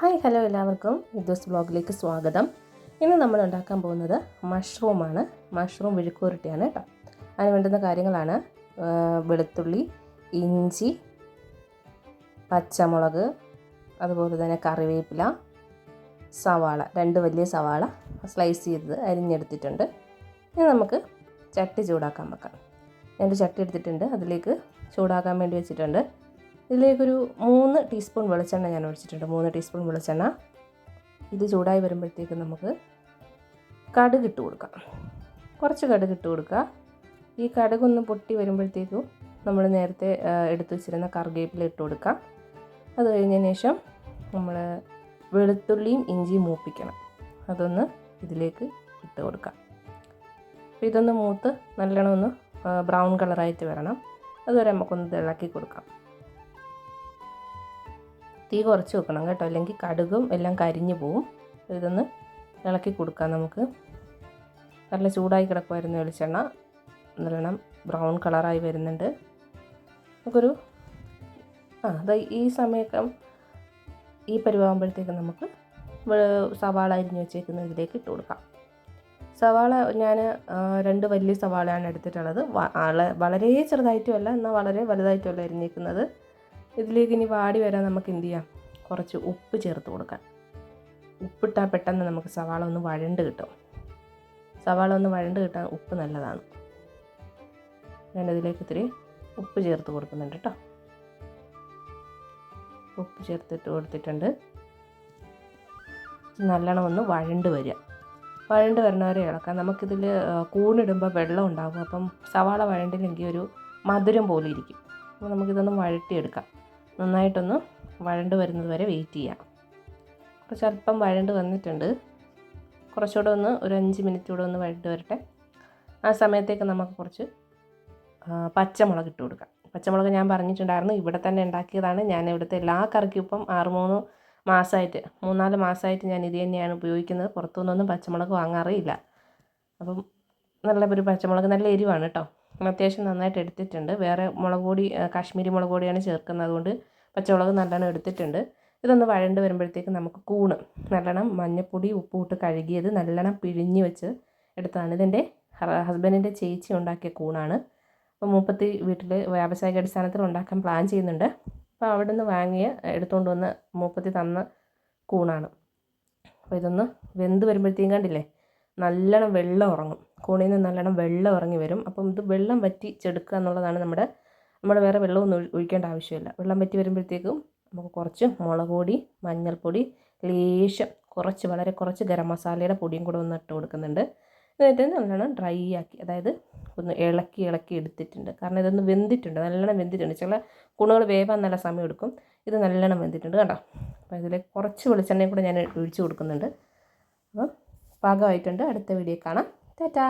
Hi hello എല്ലാവർക്കും വിദ്യോസ് ബ്ലോഗിലേക്ക് സ്വാഗതം. ഇന്ന് നമ്മൾ ഉണ്ടാക്കാൻ പോകുന്നത് മഷ്റൂമാണ്. മഷ്റൂം വിഴുക്കുരുട്ടിയാണ് കേട്ടോ. അതിന് വേണ്ടുന്ന കാര്യങ്ങളാണ് വെളുത്തുള്ളി ഇഞ്ചി പച്ചമുളക് അതുപോലെ തന്നെ കറിവേപ്പില സവാള രണ്ട് വലിയ സവാള സ്ലൈസ് ചെയ്തത് അരിഞ്ഞെടുത്തിട്ടുണ്ട്. ഇനി നമുക്ക് ചട്ടി ചൂടാക്കാൻ വെക്കാം. രണ്ട് ചട്ടി എടുത്തിട്ടുണ്ട് അതിലേക്ക് ചൂടാക്കാൻ വേണ്ടി വെച്ചിട്ടുണ്ട്. ഇതിലേക്കൊരു മൂന്ന് ടീസ്പൂൺ വെളിച്ചെണ്ണ ഞാൻ ഒഴിച്ചിട്ടുണ്ട്. മൂന്ന് ടീസ്പൂൺ വെളിച്ചെണ്ണ. ഇത് ചൂടായി വരുമ്പോഴത്തേക്ക് നമുക്ക് കടുക് ഇട്ട് കൊടുക്കാം. കുറച്ച് കടുക് ഇട്ട് കൊടുക്കുക. ഈ കടുകൊന്ന് പൊട്ടി വരുമ്പോഴത്തേക്കും നമ്മൾ നേരത്തെ എടുത്തു വെച്ചിരുന്ന കറിവേപ്പില ഇട്ട് കൊടുക്കാം. അത് കഴിഞ്ഞതിന് ശേഷം നമ്മൾ വെളുത്തുള്ളിയും ഇഞ്ചിയും മൂപ്പിക്കണം. അതൊന്ന് ഇതിലേക്ക് ഇട്ട് കൊടുക്കാം. അപ്പോൾ ഇതൊന്ന് മൂത്ത് നല്ലോണം ഒന്ന് ബ്രൗൺ കളറായിട്ട് വരണം. അതുവരെ നമുക്കൊന്ന് ഇളക്കി കൊടുക്കാം. തീ കുറച്ച് വെക്കണം കേട്ടോ. അല്ലെങ്കിൽ കടുകും എല്ലാം കരിഞ്ഞു പോവും. ഇതൊന്ന് ഇളക്കി കൊടുക്കാം നമുക്ക്. നല്ല ചൂടായി കിടക്കുമായിരുന്നു വെളിച്ചെണ്ണ. നല്ലോണം ബ്രൗൺ കളറായി വരുന്നുണ്ട്. നമുക്കൊരു ആ അത് ഈ സമയത്തും ഈ പരുവാകുമ്പോഴത്തേക്ക് നമുക്ക് സവാള അരിഞ്ഞ് വെച്ചേക്കുന്ന ഇതിലേക്ക് ഇട്ട് കൊടുക്കാം. സവാള ഞാൻ രണ്ട് വലിയ സവാളയാണ് എടുത്തിട്ടുള്ളത്. വളരെ ചെറുതായിട്ടുമല്ല എന്നാൽ വളരെ വലുതായിട്ടുമല്ല അരിഞ്ഞേക്കുന്നത്. ഇതിലേക്ക് ഇനി വാടി വരാൻ നമുക്ക് എന്ത് ചെയ്യാം? കുറച്ച് ഉപ്പ് ചേർത്ത് കൊടുക്കാം. ഉപ്പിട്ടാൽ പെട്ടെന്ന് നമുക്ക് സവാള ഒന്ന് വഴണ്ട് കിട്ടും. സവാള ഒന്ന് വഴണ്ട് കിട്ടാൻ ഉപ്പ് നല്ലതാണ്. ഞാനതിലേക്ക് ഇത്തിരി ഉപ്പ് ചേർത്ത് കൊടുക്കുന്നുണ്ട് കേട്ടോ. ഉപ്പ് ചേർത്തിട്ട് കൊടുത്തിട്ടുണ്ട്. നല്ലോണം ഒന്ന് വഴണ്ട് വരിക. വഴണ്ട് വരണവരെ ഇളക്കാം. നമുക്കിതിൽ കൂണിടുമ്പോൾ വെള്ളം ഉണ്ടാകും അപ്പം സവാള വഴണ്ടില്ലെങ്കിൽ ഒരു മധുരം പോലെ ഇരിക്കും. അപ്പോൾ നമുക്കിതൊന്ന് വഴട്ടിയെടുക്കാം നന്നായിട്ടൊന്ന് വഴണ്ട് വരുന്നത് വരെ വെയിറ്റ് ചെയ്യാം. കുറച്ച് അല്പം വഴണ്ട് വന്നിട്ടുണ്ട്. കുറച്ചുകൂടെ ഒന്ന് ഒരു അഞ്ച് മിനിറ്റ് കൂടെ ഒന്ന് വഴണ്ട് വരട്ടെ. ആ സമയത്തേക്ക് നമുക്ക് കുറച്ച് പച്ചമുളക് ഇട്ട് കൊടുക്കാം. പച്ചമുളക് ഞാൻ പറഞ്ഞിട്ടുണ്ടായിരുന്നു ഇവിടെ തന്നെ ഉണ്ടാക്കിയതാണ്. ഞാൻ ഇവിടുത്തെ എല്ലാ കറിക്കും ഇപ്പം ആറ് മൂന്ന് മാസമായിട്ട് മൂന്നാൽ മാസമായിട്ട് ഞാൻ ഇത് തന്നെയാണ് ഉപയോഗിക്കുന്നത്. പുറത്തുനിന്നൊന്നും പച്ചമുളക് വാങ്ങാറേ ഇല്ല. അപ്പം നല്ല ഒരു പച്ചമുളക് നല്ല എരിവാണ് കേട്ടോ. അത്യാവശ്യം നന്നായിട്ട് എടുത്തിട്ടുണ്ട്. വേറെ മുളക് പൊടി കാശ്മീരി മുളക് പൊടിയാണ് ചേർക്കുന്നത്. അതുകൊണ്ട് പച്ചമുളക് നല്ലോണം എടുത്തിട്ടുണ്ട്. ഇതൊന്ന് വഴണ്ട് വരുമ്പോഴത്തേക്ക് നമുക്ക് കൂണ് നല്ലോണം മഞ്ഞൾപ്പൊടി ഉപ്പ് ഇട്ട് കഴുകിയത് നല്ലോണം പിഴിഞ്ഞ് വെച്ച് എടുത്തതാണ്. ഇതെന്റെ ഹസ്ബൻഡിന്റെ ചേച്ചി ഉണ്ടാക്കിയ കൂണാണ്. അപ്പോൾ മൂപ്പത്തി വീട്ടിൽ വ്യാവസായിക അടിസ്ഥാനത്തിൽ ഉണ്ടാക്കാൻ പ്ലാൻ ചെയ്യുന്നുണ്ട്. അപ്പോൾ അവിടെ നിന്ന് വാങ്ങിയ എടുത്തുകൊണ്ട് വന്ന് മൂപ്പത്തി തന്ന കൂണാണ്. അപ്പോൾ ഇതൊന്ന് വെന്ത് വരുമ്പോഴത്തേക്കും കണ്ടില്ലേ നല്ലോണം വെള്ളം ഇറങ്ങും കൂണിൽ നിന്ന് നല്ലോണം വെള്ളം ഇറങ്ങി വരും. അപ്പം ഇത് വെള്ളം വറ്റി ചെടുക്കുക എന്നുള്ളതാണ് നമ്മുടെ നമ്മൾ വേറെ വെള്ളമൊന്നും ഒഴി- ഒഴിക്കേണ്ട ആവശ്യമില്ല. വെള്ളം വറ്റി വരുമ്പോഴത്തേക്കും നമുക്ക് കുറച്ച് മുളക് പൊടി മഞ്ഞൾപ്പൊടി ലേശം കുറച്ച് വളരെ കുറച്ച് ഗരം മസാലയുടെ പൊടിയും കൂടെ ഒന്ന് ഇട്ട് കൊടുക്കുന്നുണ്ട്. എന്നിട്ട് നല്ലോണം ഡ്രൈ ആക്കി അതായത് ഒന്ന് ഇളക്കി ഇളക്കി എടുത്തിട്ടുണ്ട്. കാരണം ഇതൊന്ന് വെന്തിട്ടുണ്ട് നല്ലോണം വെന്തിട്ടുണ്ട്. ചില കുണുകൾ വേവാൻ നല്ല സമയം എടുക്കും. ഇത് നല്ലോണം വെന്തിട്ടുണ്ട് കേട്ടോ അപ്പോൾ ഇതിലേക്ക് കുറച്ച് വെളിച്ചെണ്ണയും കൂടെ ഞാൻ ഒഴിച്ച് കൊടുക്കുന്നുണ്ട്. അപ്പം പാകമായിട്ടുണ്ട്. അടുത്ത വീഡിയോ കാണാം. ടാറ്റാ